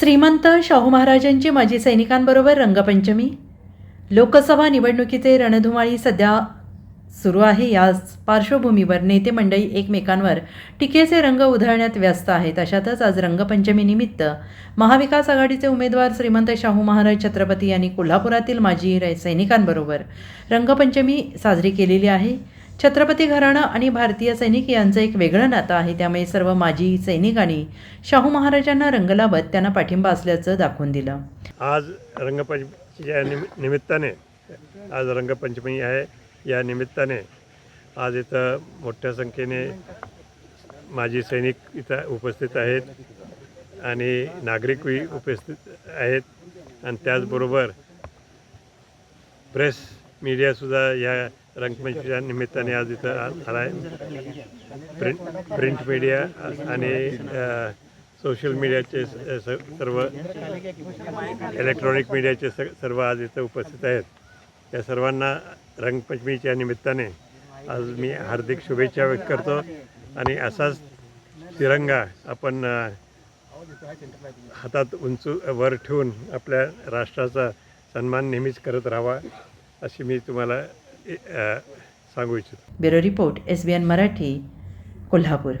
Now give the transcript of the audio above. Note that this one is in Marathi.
श्रीमंत शाहू महाराजांची माजी सैनिकांबरोबर रंगपंचमी. लोकसभा निवडणुकीचे रणधुमाळी सध्या सुरू आहे. याच पार्श्वभूमीवर नेते मंडळी एकमेकांवर टीकेचे रंग उधळण्यात व्यस्त आहेत. अशातच आज रंगपंचमीनिमित्त महाविकास आघाडीचे उमेदवार श्रीमंत शाहू महाराज छत्रपती यांनी कोल्हापुरातील माजी रै- सैनिकांबरोबर रंगपंचमी साजरी केलेली आहे. छत्रपती घराणं आणि भारतीय सैनिक यांचं एक वेगळं नातं आहे. त्यामुळे सर्व माजी सैनिकांनी शाहू महाराजांना रंग लावत त्यांना पाठिंबा असल्याचं दाखवून दिलं. आज रंगपंचमीच्या निमि निमित्ताने आज रंगपंचमी आहे. या निमित्ताने आज इथं मोठ्या संख्येने माजी सैनिक इथं उपस्थित आहेत आणि नागरिकही उपस्थित आहेत. आणि त्याचबरोबर प्रेस मीडियासुद्धा या रंगपंचमीच्या निमित्ताने आज इथं आला आहे प्रिंट प्रिंट मीडिया आणि सोशल मीडियाचे स- स- सर्व इलेक्ट्रॉनिक मीडियाचे स सर्व आज इथं उपस्थित आहेत. या सर्वांना रंगपंचमीच्या निमित्ताने आज मी हार्दिक शुभेच्छा व्यक्त करतो आणि असाच तिरंगा आपण हातात उंचू वर ठेवून आपल्या राष्ट्राचा सन्मान नेहमीच करत राहावा. अशी मी तुम्हाला सांगू इच्छितो. Bureau report S B N Marathi Kolhapur.